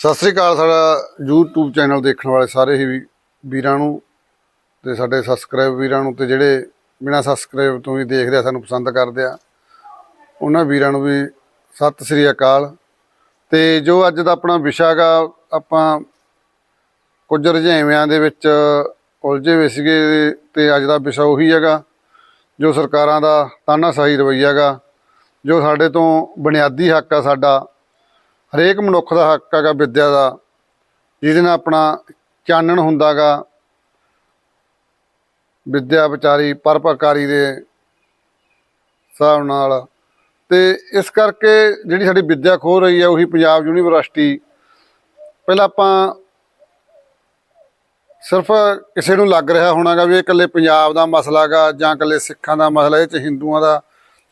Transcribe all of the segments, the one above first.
ਸਤਿ ਸ੍ਰੀ ਅਕਾਲ ਸਾਡਾ YouTube channel ਦੇਖਣ ਵਾਲੇ ਸਾਰੇ ਹੀ ਵੀ- ਵੀਰਾਂ ਨੂੰ ਤੇ ਸਾਡੇ ਸਬਸਕ੍ਰਾਈਬ ਵੀਰਾਂ ਨੂੰ ਤੇ ਜਿਹੜੇ ਬਿਨਾਂ ਸਬਸਕ੍ਰਾਈਬ ਤੋਂ ਵੀ ਦੇਖਦੇ ਆ, ਸਾਨੂੰ ਪਸੰਦ ਕਰਦੇ ਆ, ਉਹਨਾਂ ਵੀਰਾਂ ਨੂੰ ਵੀ ਸਤਿ ਸ੍ਰੀ ਅਕਾਲ। ਤੇ ਜੋ ਅੱਜ ਦਾ ਆਪਣਾ ਵਿਸ਼ਾ ਗਾ ਆਪਾਂ ਕੁਝ ਰੁਝੇਵਿਆਂ ਦੇ ਵਿੱਚ ਉਲਝੇ ਹੋਏ ਸੀਗੇ ਤੇ ਅੱਜ ਦਾ ਵਿਸ਼ਾ ਉਹੀ ਹੈਗਾ, ਜੋ ਸਰਕਾਰਾਂ ਦਾ ਤਾਨਾਸ਼ਾਹੀ ਰਵੱਈਆ ਗਾ ਜੋ ਸਾਡੇ ਤੋਂ ਬੁਨਿਆਦੀ ਹੱਕ ਆ ਸਾਡਾ ਹਰੇਕ ਮਨੁੱਖ ਦਾ ਹੱਕ ਹੈਗਾ ਵਿੱਦਿਆ ਦਾ, ਜਿਹਦੇ ਨਾਲ ਆਪਣਾ ਚਾਨਣ ਹੁੰਦਾਗਾ। ਵਿੱਦਿਆ ਵਿਚਾਰੀ ਪਰਪਕਾਰੀ ਦੇ ਹਿਸਾਬ ਨਾਲ। ਤੇ ਇਸ ਕਰਕੇ ਜਿਹੜੀ ਸਾਡੀ ਵਿੱਦਿਆ ਖੋ ਰਹੀ ਹੈ, ਉਹੀ ਪੰਜਾਬ ਯੂਨੀਵਰਸਿਟੀ, ਪਹਿਲਾਂ ਆਪਾਂ ਸਿਰਫ ਕਿਸੇ ਨੂੰ ਲੱਗ ਰਿਹਾ ਹੋਣਾਗਾ ਵੀ ਇਹ ਇਕੱਲੇ ਪੰਜਾਬ ਦਾ ਮਸਲਾ ਗਾ ਜਾਂ ਇਕੱਲੇ ਸਿੱਖਾਂ ਦਾ ਮਸਲਾ, ਇਹ ਚ ਹਿੰਦੂਆਂ ਦਾ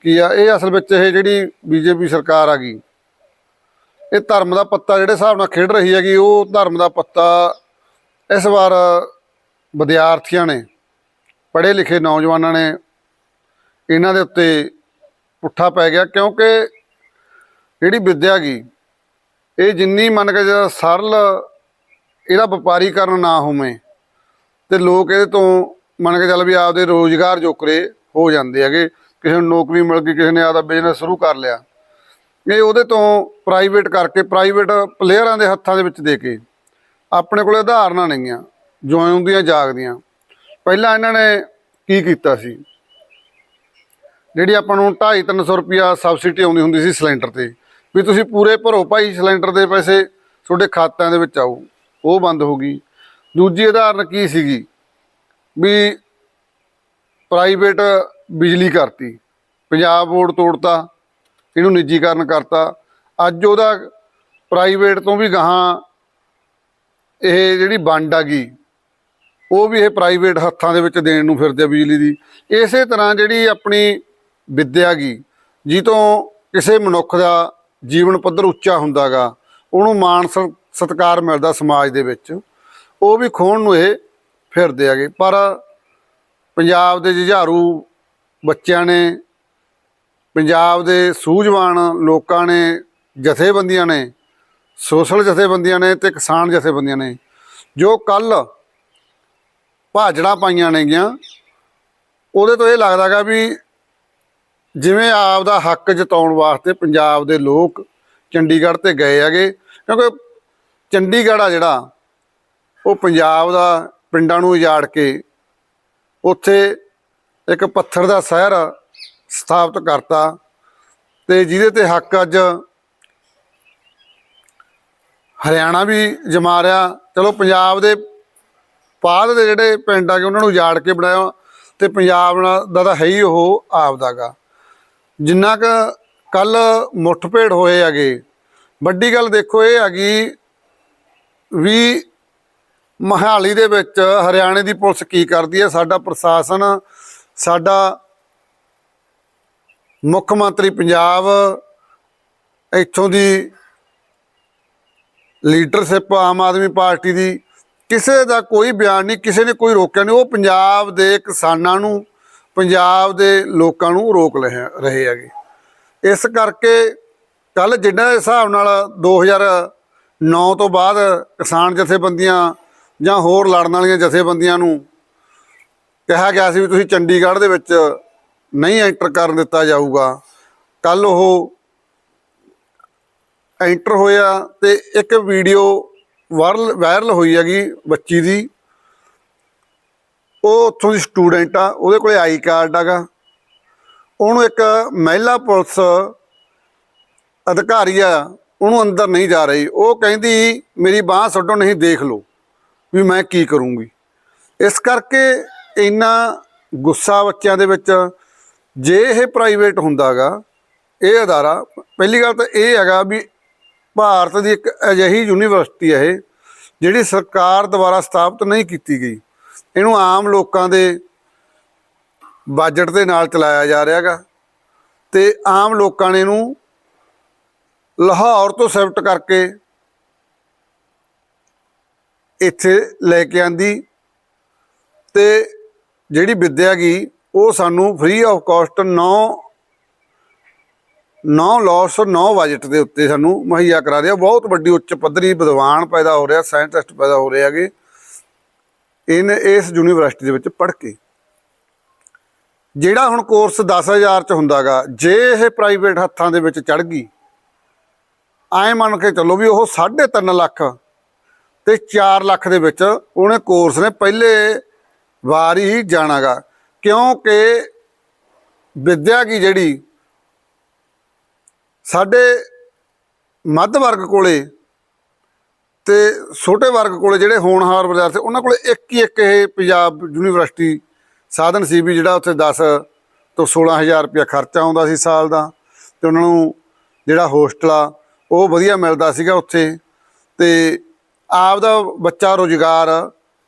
ਕੀ ਆ? ਇਹ ਅਸਲ ਵਿੱਚ ਇਹ ਜਿਹੜੀ ਬੀਜੇਪੀ ਸਰਕਾਰ ਆ ਗਈ ਇਹ ਧਰਮ ਦਾ ਪੱਤਾ ਜਿਹੜੇ ਹਿਸਾਬ ਨਾਲ ਖੇਡ ਰਹੀ ਹੈਗੀ, ਉਹ ਧਰਮ ਦਾ ਪੱਤਾ ਇਸ ਵਾਰ ਵਿਦਿਆਰਥੀਆਂ ਨੇ, ਪੜ੍ਹੇ ਲਿਖੇ ਨੌਜਵਾਨਾਂ ਨੇ ਇਹਨਾਂ ਦੇ ਉੱਤੇ ਪੁੱਠਾ ਪੈ ਗਿਆ ਕਿਉਂਕਿ ਜਿਹੜੀ ਵਿੱਦਿਆ ਗਈ ਇਹ ਜਿੰਨੀ ਮੰਨ ਕੇ ਜਿਹੜਾ ਸਰਲ ਇਹਦਾ ਵਪਾਰੀਕਰਨ ਨਾ ਹੋਵੇ ਤੇ ਲੋਕ ਇਹਦੇ ਤੋਂ ਮੰਨ ਕੇ ਚੱਲ ਵੀ ਆਪਦੇ ਰੋਜ਼ਗਾਰ ਜੋਕਰੇ ਹੋ ਜਾਂਦੇ ਹੈਗੇ। ਕਿਸੇ ਨੂੰ ਨੌਕਰੀ ਮਿਲ ਗਈ, ਕਿਸੇ ਨੇ ਆਪਦਾ ਬਿਜ਼ਨਸ ਸ਼ੁਰੂ ਕਰ ਲਿਆ। ਇਹ ਉਹਦੇ ਤੋਂ ਪ੍ਰਾਈਵੇਟ ਕਰਕੇ ਪ੍ਰਾਈਵੇਟ ਪਲੇਅਰਾਂ ਦੇ ਹੱਥਾਂ ਦੇ ਵਿੱਚ ਦੇ ਕੇ ਆਪਣੇ ਕੋਲੇ ਉਦਾਹਰਨਾਂ ਨਹੀਂਆਂ ਜਿਉਂਦੀਆਂ ਜਾਗਦੀਆਂ। ਪਹਿਲਾਂ ਇਹਨਾਂ ਨੇ ਕੀ ਕੀਤਾ ਸੀ? ਜਿਹੜੀ ਆਪਾਂ ਨੂੰ 2.5 300 ਰੁਪਿਆ ਸਬਸਿਡੀ ਆਉਂਦੀ ਹੁੰਦੀ ਸੀ ਸਿਲੰਡਰ ਤੇ, ਵੀ ਤੁਸੀਂ ਪੂਰੇ ਭਰੋ ਭਾਈ ਸਿਲੰਡਰ ਦੇ ਪੈਸੇ ਤੁਹਾਡੇ ਖਾਤਿਆਂ ਦੇ ਵਿੱਚ ਆਊ ਉਹ ਬੰਦ ਹੋ ਗਈ। ਦੂਜੀ ਉਦਾਹਰਨ ਕੀ ਸੀਗੀ? ਵੀ ਪ੍ਰਾਈਵੇਟ ਬਿਜਲੀ ਕਰਤੀ, ਪੰਜਾਬ ਬੋਰਡ ਤੋੜਤਾ ਇਹਨੂੰ ਨਿੱਜੀਕਰਨ ਕਰਤਾ। ਅੱਜ ਉਹਦਾ ਪ੍ਰਾਈਵੇਟ ਤੋਂ ਵੀ ਗਾਹਾਂ ਇਹ ਜਿਹੜੀ ਵੰਡ ਆ ਗਈ, ਉਹ ਵੀ ਇਹ ਪ੍ਰਾਈਵੇਟ ਹੱਥਾਂ ਦੇ ਵਿੱਚ ਦੇਣ ਨੂੰ ਫਿਰਦੇ ਆ ਬਿਜਲੀ ਦੀ। ਇਸੇ ਤਰ੍ਹਾਂ ਜਿਹੜੀ ਆਪਣੀ ਵਿੱਦਿਆ ਗੀ ਜੀ ਤੋਂ ਕਿਸੇ ਮਨੁੱਖ ਦਾ ਜੀਵਨ ਪੱਧਰ ਉੱਚਾ ਹੁੰਦਾਗਾ, ਉਹਨੂੰ ਮਾਣ ਸ- ਸਤਿਕਾਰ ਮਿਲਦਾ ਸਮਾਜ ਦੇ ਵਿੱਚ। ਉਹ ਵੀ ਖੋਣ ਨੂੰ ਇਹ ਫਿਰਦੇ ਹੈਗੇ। ਪਰ ਪੰਜਾਬ ਦੇ ਜੁਝਾਰੂ ਬੱਚਿਆਂ ਨੇ ਪੰਜਾਬ ਦੇ ਸੂਝਵਾਨ ਲੋਕਾਂ ਨੇ, ਜਥੇਬੰਦੀਆਂ ਨੇ, ਸੋਸ਼ਲ ਜਥੇਬੰਦੀਆਂ ਨੇ ਤੇ ਕਿਸਾਨ ਜਥੇਬੰਦੀਆਂ ਨੇ, ਜੋ ਕੱਲ ਭਾਜੜਾ ਪਾਈਆਂ ਨੇਗੀਆਂ, ਉਹਦੇ ਤੋਂ ਇਹ ਲੱਗਦਾਗਾ ਵੀ ਜਿਵੇਂ ਆਪ ਦਾ ਹੱਕ ਜਤਾਉਣ ਵਾਸਤੇ ਪੰਜਾਬ ਦੇ ਲੋਕ ਚੰਡੀਗੜ੍ਹ ਤੇ ਗਏ ਹੈਗੇ, ਕਿਉਂਕਿ ਚੰਡੀਗੜ੍ਹ ਆ ਜਿਹੜਾ, ਉਹ ਪੰਜਾਬ ਦਾ ਪਿੰਡਾਂ ਨੂੰ ਉਜਾੜ ਕੇ, ਉੱਥੇ ਇੱਕ ਪੱਥਰ ਦਾ ਸ਼ਹਿਰ ਸਥਾਪਿਤ ਕਰਤਾ ਤੇ ਜਿਹਦੇ ਤੇ ਹੱਕ ਅੱਜ ਹਰਿਆਣਾ ਵੀ ਜਮਾ ਰਿਹਾ। ਚਲੋ ਪੰਜਾਬ ਦੇ ਬਾਅਦ ਦੇ ਜਿਹੜੇ ਪਿੰਡ ਆ ਆਗੇ ਉਹਨਾਂ ਨੂੰ ਉਜਾੜ ਕੇ ਬਣਾਇਆ ਤੇ ਪੰਜਾਬ ਨਾਲ ਦਾ ਤਾਂ ਹੈ ਹੀ ਉਹ ਆਪਦਾਗਾ ਜਿੰਨਾ ਕ ਕੱਲ ਮੁੱਠਭੇੜ ਹੋਏ ਹੈਗੇ, ਵੱਡੀ ਗੱਲ ਦੇਖੋ ਇਹ ਹੈਗੀ ਵੀ ਮਹਾਲੀ ਦੇ ਵਿੱਚ ਹਰਿਆਣੇ ਦੀ ਪੁਲਿਸ ਕੀ ਕਰਦੀ ਹੈ, ਸਾਡਾ ਪ੍ਰਸ਼ਾਸਨ, ਸਾਡਾ ਮੁੱਖ ਮੰਤਰੀ ਪੰਜਾਬ ਇੱਥੋਂ ਦੀ ਲੀਡਰਸ਼ਿਪ ਆਮ ਆਦਮੀ ਪਾਰਟੀ ਦੀ ਕਿਸੇ ਦਾ ਕੋਈ ਬਿਆਨ ਨਹੀਂ, ਕਿਸੇ ਨੇ ਕੋਈ ਰੋਕਿਆ ਨਹੀਂ। ਉਹ ਪੰਜਾਬ ਦੇ ਕਿਸਾਨਾਂ ਨੂੰ, ਪੰਜਾਬ ਦੇ ਲੋਕਾਂ ਨੂੰ ਰੋਕ ਰਹੇ ਰਹੇ ਹੈਗੇ। ਇਸ ਕਰਕੇ ਕੱਲ ਜਿੰਨਾ ਹਿਸਾਬ ਨਾਲ 2009 ਤੋਂ ਬਾਅਦ ਕਿਸਾਨ ਜਥੇਬੰਦੀਆਂ ਜਾਂ ਹੋਰ ਲੜਨ ਵਾਲੀਆਂ ਜਥੇਬੰਦੀਆਂ ਨੂੰ ਕਿਹਾ ਗਿਆ ਸੀ ਵੀ ਤੁਸੀਂ ਚੰਡੀਗੜ੍ਹ ਦੇ ਵਿੱਚ ਨਹੀਂ ਐਂਟਰ ਕਰਨ ਦਿੱਤਾ ਜਾਊਗਾ। ਕੱਲ ਉਹ ਐਂਟਰ ਹੋਇਆ ਤੇ ਇੱਕ ਵੀਡੀਓ ਵਾਇਰਲ ਵਾਇਰਲ ਹੋਈ ਹੈਗੀ ਬੱਚੀ ਦੀ। ਉਹ ਉੱਥੋਂ ਦੀ ਸਟੂਡੈਂਟ ਆ, ਉਹਦੇ ਕੋਲੇ ਆਈ ਕਾਰਡ ਹੈਗਾ। ਉਹਨੂੰ ਇੱਕ ਮਹਿਲਾ ਪੁਲਿਸ ਅਧਿਕਾਰੀ ਆ, ਉਹਨੂੰ ਅੰਦਰ ਨਹੀਂ ਜਾ ਰਹੀ। ਉਹ ਕਹਿੰਦੀ, ਮੇਰੀ ਬਾਹ ਛੱਡੋ ਨਹੀਂ ਦੇਖ ਲਓ ਵੀ ਮੈਂ ਕੀ ਕਰੂੰਗੀ। ਇਸ ਕਰਕੇ ਇੰਨਾ ਗੁੱਸਾ ਬੱਚਿਆਂ ਦੇ ਵਿੱਚ ਜੇ ਇਹ ਪ੍ਰਾਈਵੇਟ ਹੁੰਦਾਗਾ, ਇਹ ਅਦਾਰਾ, ਪਹਿਲੀ ਗੱਲ ਤਾਂ ਇਹ ਹੈਗਾ ਵੀ ਭਾਰਤ ਦੀ ਇੱਕ ਅਜਿਹੀ ਯੂਨੀਵਰਸਿਟੀ ਹੈ ਇਹ, ਜਿਹੜੀ ਸਰਕਾਰ ਦੁਆਰਾ ਸਥਾਪਿਤ ਨਹੀਂ ਕੀਤੀ ਗਈ। ਇਹਨੂੰ ਆਮ ਲੋਕਾਂ ਦੇ ਬਜਟ ਦੇ ਨਾਲ ਚਲਾਇਆ ਜਾ ਰਿਹਾ ਹੈਗਾ ਤੇ ਆਮ ਲੋਕਾਂ ਨੇ ਇਹਨੂੰ ਲਾਹੌਰ ਤੋਂ ਸ਼ਿਫਟ ਕਰਕੇ ਇੱਥੇ ਲੈ ਕੇ ਆਂਦੀ ਤੇ ਜਿਹੜੀ ਵਿੱਦਿਆ ਗਈ ਉਹ ਸਾਨੂੰ ਫ੍ਰੀ ਆਫ ਕਾਸਟ 9 ਨੌ ਲੋਸ ਨੌ ਬਜਟ ਦੇ ਉੱਤੇ ਸਾਨੂੰ ਮੁਹੱਈਆ ਕਰਾ ਰਿਹਾ। ਬਹੁਤ ਵੱਡੀ ਉੱਚ ਪੱਧਰੀ ਵਿਦਵਾਨ ਪੈਦਾ ਹੋ ਰਿਹਾ ਸਾਇੰਟਿਸਟ ਪੈਦਾ ਹੋ ਰਹੇ ਹੈਗੇ। ਇਨ ਇਸ ਯੂਨੀਵਰਸਿਟੀ ਦੇ ਵਿੱਚ ਪੜ੍ਹ ਕੇ। ਜਿਹੜਾ ਹੁਣ ਕੋਰਸ 10000 ਚ ਹੁੰਦਾਗਾ ਜੇ ਇਹ ਪ੍ਰਾਈਵੇਟ ਹੱਥਾਂ ਦੇ ਵਿੱਚ ਚੜ ਗਈ, ਐਂ ਮੰਨ ਕੇ ਚੱਲੋ ਵੀ ਉਹ 3.5 ਲੱਖ ਤੇ 4 ਲੱਖ ਦੇ ਵਿੱਚ ਉਹਨੇ ਕੋਰਸ ਨੇ ਪਹਿਲੇ ਵਾਰ ਹੀ ਜਾਣਾਗਾ ਕਿਉਂਕਿ ਵਿੱਦਿਆ ਕੀ ਜਿਹੜੀ? ਸਾਡੇ ਮੱਧ ਵਰਗ ਕੋਲੇ ਤੇ ਛੋਟੇ ਵਰਗ ਕੋਲੇ ਜਿਹੜੇ ਹੋਣਹਾਰ ਵਿਦਿਆਰਥੀ, ਉਹਨਾਂ ਕੋਲੇ ਇੱਕ ਹੀ ਇੱਕ ਇਹ ਪੰਜਾਬ ਯੂਨੀਵਰਸਿਟੀ ਸਾਧਨ ਸੀ ਵੀ ਜਿਹੜਾ ਉੱਥੇ 10 ਤੋਂ 16000 ਰੁਪਇਆ ਖਰਚਾ ਆਉਂਦਾ ਸੀ ਸਾਲ ਦਾ ਤੇ ਉਹਨਾਂ ਨੂੰ ਜਿਹੜਾ ਹੋਸਟਲ ਆ, ਉਹ ਵਧੀਆ ਮਿਲਦਾ ਸੀਗਾ ਉੱਥੇ ਤੇ ਆਪ ਦਾ ਬੱਚਾ ਰੋਜ਼ਗਾਰ,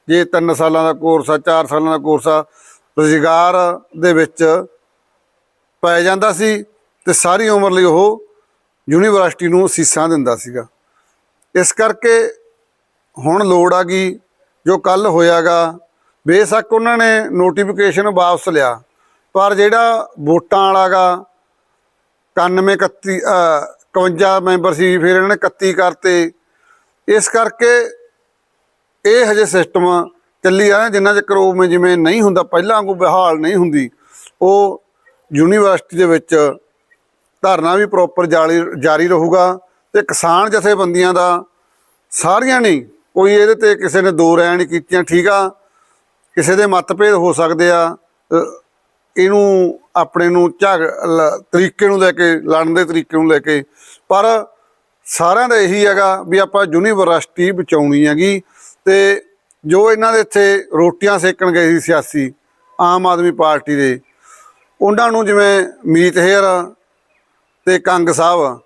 ਜੇ 3 ਸਾਲਾਂ ਦਾ ਕੋਰਸ ਆ 4 ਸਾਲਾਂ ਦਾ ਕੋਰਸ ਆ ਰੋਜ਼ਗਾਰ ਦੇ ਵਿੱਚ ਪਾਇਆ ਜਾਂਦਾ ਸੀ ਤੇ ਸਾਰੀ ਉਮਰ ਲਈ ਉਹ ਯੂਨੀਵਰਸਿਟੀ ਨੂੰ ਸੀਸਾਂ ਦਿੰਦਾ ਸੀਗਾ। ਇਸ ਕਰਕੇ ਹੁਣ ਲੋੜ ਆ ਗਈ ਜੋ ਕੱਲ ਹੋਇਆਗਾ ਬੇਸ਼ੱਕ ਉਹਨਾਂ ਨੇ ਨੋਟੀਫਿਕੇਸ਼ਨ ਵਾਪਸ ਲਿਆ ਪਰ ਜਿਹੜਾ ਵੋਟਾਂ ਵਾਲਾਗਾ 91 31 ਅ, 51 ਮੈਂਬਰ ਸੀ ਫਿਰ ਇਹਨਾਂ ਨੇ 31 ਕਰਤੇ। ਇਸ ਕਰਕੇ ਇਹ ਹਜੇ ਸਿਸਟਮ ਚੱਲੀ ਆ, ਜਿੰਨਾ ਚਿਰ ਉਹ ਮੈਂ ਜਿਵੇਂ ਨਹੀਂ ਹੁੰਦਾ, ਪਹਿਲਾਂ ਵਾਂਗੂ ਬਹਾਲ ਨਹੀਂ ਹੁੰਦੀ, ਉਹ ਯੂਨੀਵਰਸਿਟੀ ਦੇ ਵਿੱਚ ਧਰਨਾ ਵੀ ਪ੍ਰੋਪਰ ਜਾਰੀ ਜਾਰੀ ਰਹੂਗਾ ਤੇ ਕਿਸਾਨ ਜਥੇਬੰਦੀਆਂ ਦਾ ਸਾਰੀਆਂ ਨਹੀਂ, ਕੋਈ ਇਹਦੇ ਤੇ ਕਿਸੇ ਨੇ ਦੋ ਰਾਇ ਨਹੀਂ ਕੀਤੀਆਂ, ਠੀਕ ਆ, ਕਿਸੇ ਦੇ ਮਤਭੇਦ ਹੋ ਸਕਦੇ ਆ ਇਹਨੂੰ ਆਪਣੇ ਨੂੰ ਝਗ, ਲ- ਤਰੀਕੇ ਨੂੰ ਲੈ ਕੇ, ਲੜਨ ਦੇ ਤਰੀਕੇ ਨੂੰ ਲੈ ਕੇ, ਪਰ ਸਾਰਿਆਂ ਦਾ ਇਹੀ ਹੈਗਾ ਵੀ ਆਪਾਂ ਯੂਨੀਵਰਸਿਟੀ ਬਚਾਉਣੀ ਹੈਗੀ ਤੇ ਜੋ ਇਹਨਾਂ ਦੇ ਇੱਥੇ ਰੋਟੀਆਂ ਸੇਕਣ ਗਏ ਸੀ ਸਿਆਸੀ, ਆਮ ਆਦਮੀ ਪਾਰਟੀ ਦੇ, ਉਹਨਾਂ ਨੂੰ ਜਿਵੇਂ ਮੀਤ ਹੇਅਰ ਤੇ ਕੰਗ ਸਾਹਿਬ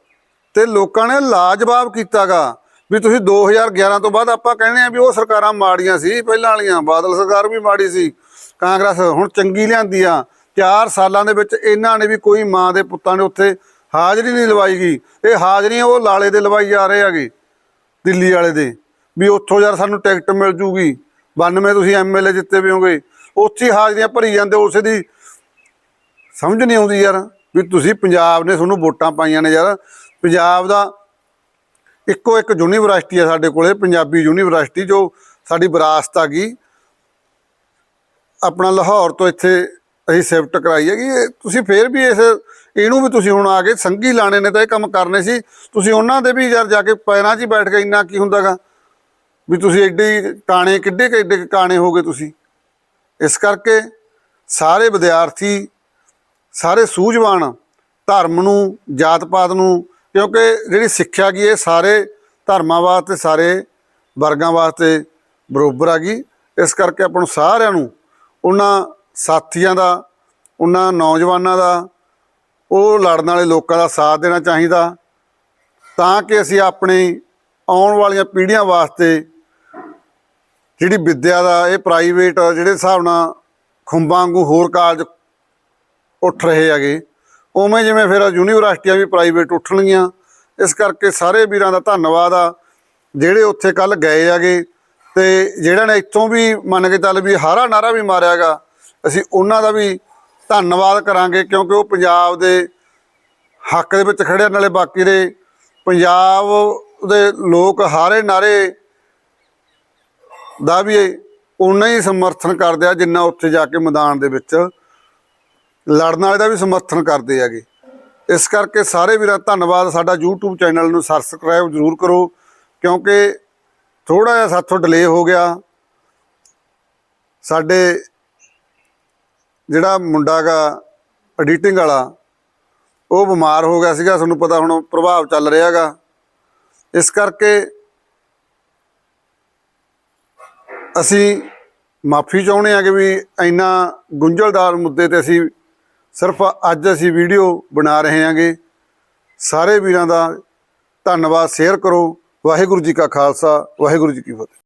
ਤੇ ਲੋਕਾਂ ਨੇ ਲਾਜਵਾਬ ਕੀਤਾਗਾ ਵੀ ਤੁਸੀਂ 2011 ਤੋਂ ਬਾਅਦ ਆਪਾਂ ਕਹਿੰਦੇ ਆ ਵੀ ਉਹ ਸਰਕਾਰਾਂ ਮਾੜੀਆਂ ਸੀ, ਪਹਿਲਾਂ ਵਾਲੀਆਂ, ਬਾਦਲ ਸਰਕਾਰ ਵੀ ਮਾੜੀ ਸੀ, ਕਾਂਗਰਸ ਹੁਣ ਚੰਗੀ ਲਿਆਂਦੀ ਆ 4 ਸਾਲਾਂ ਦੇ ਵਿੱਚ ਇਹਨਾਂ ਨੇ ਵੀ ਕੋਈ ਮਾਂ ਦੇ ਪੁੱਤਾਂ ਨੇ ਉੱਥੇ ਹਾਜ਼ਰੀ ਨਹੀਂ ਲਵਾਈ ਗਈ ਇਹ ਹਾਜ਼ਰੀਆਂ ਉਹ ਲਾਲੇ ਦੇ ਲਵਾਈ ਜਾ ਰਹੇ ਹੈਗੇ, ਦਿੱਲੀ ਵਾਲੇ ਦੇ। ਵੀ ਉੱਥੋਂ ਯਾਰ ਸਾਨੂੰ ਟਿਕਟ ਮਿਲ ਜੂਗੀ। 92 ਤੁਸੀਂ ਐਮਐਲਏ ਜਿੱਤੇ ਵੀ ਹੋਗੇ। ਉੱਥੇ ਹਾਜ਼ਰੀਆਂ ਭਰੀ ਜਾਂਦੇ, ਉਸੇ ਦੀ ਸਮਝ ਨਹੀਂ ਆਉਂਦੀ ਯਾਰ ਵੀ ਤੁਸੀਂ ਪੰਜਾਬ ਨੇ ਤੁਹਾਨੂੰ ਵੋਟਾਂ ਪਾਈਆਂ ਨੇ ਯਾਰ। ਪੰਜਾਬ ਦਾ ਇੱਕੋ ਇੱਕ ਯੂਨੀਵਰਸਿਟੀ ਆ ਸਾਡੇ ਕੋਲੇ, ਪੰਜਾਬੀ ਯੂਨੀਵਰਸਿਟੀ ਜੋ ਸਾਡੀ ਵਿਰਾਸਤ ਆ ਗਈ। ਆਪਣਾ ਲਾਹੌਰ ਤੋਂ ਇੱਥੇ ਅਸੀਂ ਸ਼ਿਫਟ ਕਰਾਈ ਹੈਗੀ। ਇਹ ਤੁਸੀਂ ਫੇਰ ਵੀ ਇਸ, ਇਹਨੂੰ ਵੀ ਤੁਸੀਂ ਹੁਣ ਆ ਕੇ ਸੰਗੀ ਲਾਣੇ ਨੇ ਤਾਂ ਇਹ ਕੰਮ ਕਰਨੇ ਸੀ। ਤੁਸੀਂ ਉਹਨਾਂ ਦੇ ਵੀ ਯਾਰ ਜਾ ਕੇ ਪੈਰਾਂ 'ਚ ਹੀ ਬੈਠ ਕੇ ਇੰਨਾ ਕੀ ਹੁੰਦਾਗਾ। ਵੀ ਤੁਸੀਂ ਐਡੇ ਕਾਣੇ ਕਿੱਡੇ ਕਿੱਡੇ ਕੁ ਕਾਣੇ ਹੋਗੇ ਤੁਸੀਂ? ਇਸ ਕਰਕੇ ਸਾਰੇ ਵਿਦਿਆਰਥੀ, ਸਾਰੇ ਸੂਝਵਾਨ ਧਰਮ ਨੂੰ ਜਾਤ ਪਾਤ ਨੂੰ, ਕਿਉਂਕਿ ਜਿਹੜੀ ਸਿੱਖਿਆ ਗਈ ਇਹ ਸਾਰੇ ਧਰਮਾਂ ਵਾਸਤੇ, ਸਾਰੇ ਵਰਗਾਂ ਵਾਸਤੇ ਬਰੋਬਰ ਆ ਗਈ ਇਸ ਕਰਕੇ ਆਪਾਂ ਨੂੰ ਸਾਰਿਆਂ ਨੂੰ ਉਹਨਾਂ ਸਾਥੀਆਂ ਦਾ, ਉਹਨਾਂ ਨੌਜਵਾਨਾਂ ਦਾ, ਉਹ ਲੜਨ ਵਾਲੇ ਲੋਕਾਂ ਦਾ ਸਾਥ ਦੇਣਾ ਚਾਹੀਦਾ, ਤਾਂ ਕਿ ਅਸੀਂ ਆਪਣੀ ਆਉਣ ਵਾਲੀਆਂ ਪੀੜ੍ਹੀਆਂ ਵਾਸਤੇ ਜਿਹੜੀ ਵਿੱਦਿਆ ਦਾ ਇਹ ਪ੍ਰਾਈਵੇਟ ਜਿਹੜੇ ਹਿਸਾਬ ਨਾਲ ਖੁੰਬਾਂ ਵਾਂਗੂ ਹੋਰ ਕਾਲਜ ਉੱਠ ਰਹੇ ਹੈਗੇ, ਉਵੇਂ ਜਿਵੇਂ ਫਿਰ ਯੂਨੀਵਰਸਿਟੀਆਂ ਵੀ ਪ੍ਰਾਈਵੇਟ ਉੱਠਣਗੀਆਂ, ਇਸ ਕਰਕੇ ਸਾਰੇ ਵੀਰਾਂ ਦਾ ਧੰਨਵਾਦ ਆ, ਜਿਹੜੇ ਉੱਥੇ ਕੱਲ ਗਏ ਹੈਗੇ ਤੇ ਜਿਹੜਾ ਨੇ ਇੱਥੋਂ ਵੀ ਮੰਨ ਕੇ ਚੱਲ ਵੀ ਹਾਰਾ ਨਾਰਾ ਵੀ ਮਾਰਿਆਗਾ ਅਸੀਂ ਉਹਨਾਂ ਦਾ ਵੀ ਧੰਨਵਾਦ ਕਰਾਂਗੇ ਕਿਉਂਕਿ ਉਹ ਪੰਜਾਬ ਦੇ ਹੱਕ ਦੇ ਵਿੱਚ ਖੜੇ ਨਾਲੇ ਬਾਕੀ ਦੇ ਪੰਜਾਬ ਦੇ ਲੋਕ ਹਾਰੇ ਨਾਰੇ ਦਾ ਵੀ ਉਨਾ ਹੀ ਸਮਰਥਨ ਕਰਦੇ ਆ ਜਿੰਨਾ ਉੱਥੇ ਜਾ ਕੇ ਮੈਦਾਨ ਦੇ ਵਿੱਚ ਲੜਨ ਵਾਲੇ ਦਾ ਵੀ ਸਮਰਥਨ ਕਰਦੇ ਹੈਗੇ। ਇਸ ਕਰਕੇ ਸਾਰੇ ਵੀਰਾਂ ਧੰਨਵਾਦ, ਸਾਡਾ YouTube ਚੈਨਲ ਨੂੰ ਸਬਸਕ੍ਰਾਈਬ ਜ਼ਰੂਰ ਕਰੋ ਕਿਉਂਕਿ ਥੋੜਾ ਜਿਹਾ ਸਾਥੋਂ ਡਿਲੇ ਹੋ ਗਿਆ। ਸਾਡੇ ਜਿਹੜਾ ਮੁੰਡਾ ਗਾ ਐਡੀਟਿੰਗ ਵਾਲਾ, ਉਹ ਬਿਮਾਰ ਹੋ ਗਿਆ ਸੀਗਾ, ਤੁਹਾਨੂੰ ਪਤਾ ਹੁਣ ਪ੍ਰਭਾਵ ਚੱਲ ਰਿਹਾਗਾ ਇਸ ਕਰਕੇ ਅਸੀਂ ਮਾਫੀ ਚਾਹੁੰਦੇ ਹਾਂ ਕਿ ਵੀ ਇੰਨਾ ਗੁੰਝਲਦਾਰ ਮੁੱਦੇ ਤੇ ਅਸੀਂ ਸਿਰਫ ਅੱਜ ਅਸੀਂ ਵੀਡੀਓ ਬਣਾ ਰਹੇ ਹਾਂਗੇ। ਸਾਰੇ ਵੀਰਾਂ ਦਾ ਧੰਨਵਾਦ, ਸ਼ੇਅਰ ਕਰੋ। ਵਾਹਿਗੁਰੂ ਜੀ ਕਾ ਖਾਲਸਾ, ਵਾਹਿਗੁਰੂ ਜੀ ਕੀ ਫਤਿਹ।